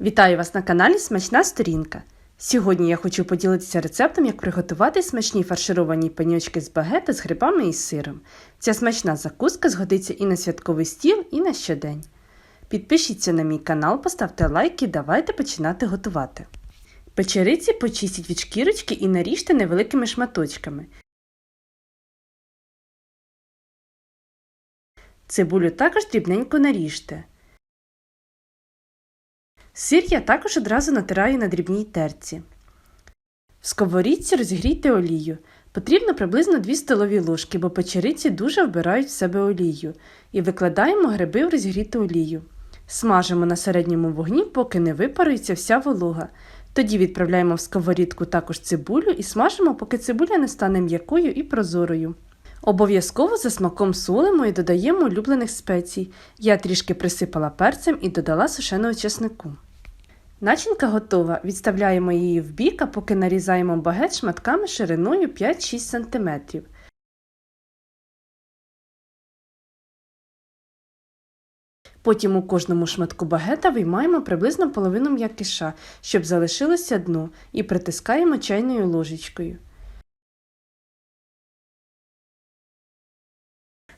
Вітаю вас на каналі Смачна Сторінка. Сьогодні я хочу поділитися рецептом, як приготувати смачні фаршировані паньочки з багета з грибами і сиром. Ця смачна закуска згодиться і на святковий стіл, і на щодень. Підпишіться на мій канал, поставте лайк і давайте починати готувати. Печериці почистіть від шкірочки і наріжте невеликими шматочками. Цибулю також дрібненько наріжте. Сир я також одразу натираю на дрібній терці. В сковорідці розігрійте олію. Потрібно приблизно 2 столові ложки, бо печериці дуже вбирають в себе олію. І викладаємо гриби в розігріту олію. Смажимо на середньому вогні, поки не випарується вся волога. Тоді відправляємо в сковорідку також цибулю і смажимо, поки цибуля не стане м'якою і прозорою. Обов'язково за смаком солимо і додаємо улюблених спецій. Я трішки присипала перцем і додала сушеного чеснику. Начинка готова. Відставляємо її в бік, а поки нарізаємо багет шматками шириною 5-6 см. Потім у кожному шматку багета виймаємо приблизно половину м'якиша, щоб залишилося дно, і притискаємо чайною ложечкою.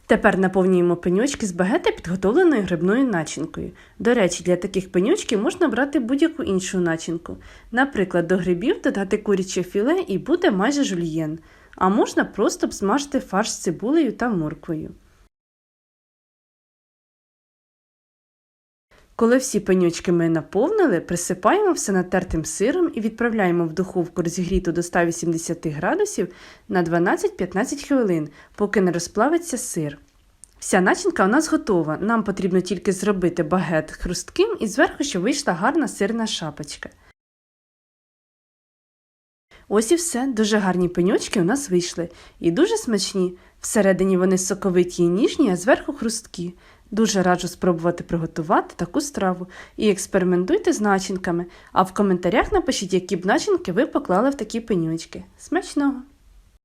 Тепер наповнюємо пеньочки з багета підготовленою грибною начинкою. До речі, для таких пеньочків можна брати будь-яку іншу начинку. Наприклад, до грибів додати куряче філе і буде майже жульєн, а можна просто обсмажити фарш з цибулею та морквою. Коли всі пеньочки ми наповнили, присипаємо все натертим сиром і відправляємо в духовку розігріту до 180 градусів на 12-15 хвилин, поки не розплавиться сир. Вся начинка у нас готова. Нам потрібно тільки зробити багет хрустким і зверху, щоб вийшла гарна сирна шапочка. Ось і все. Дуже гарні пеньочки у нас вийшли. І дуже смачні. Всередині вони соковиті і ніжні, а зверху хрусткі. Дуже раджу спробувати приготувати таку страву і експериментуйте з начинками, а в коментарях напишіть, які б начинки ви поклали в такі пенючки. Смачного!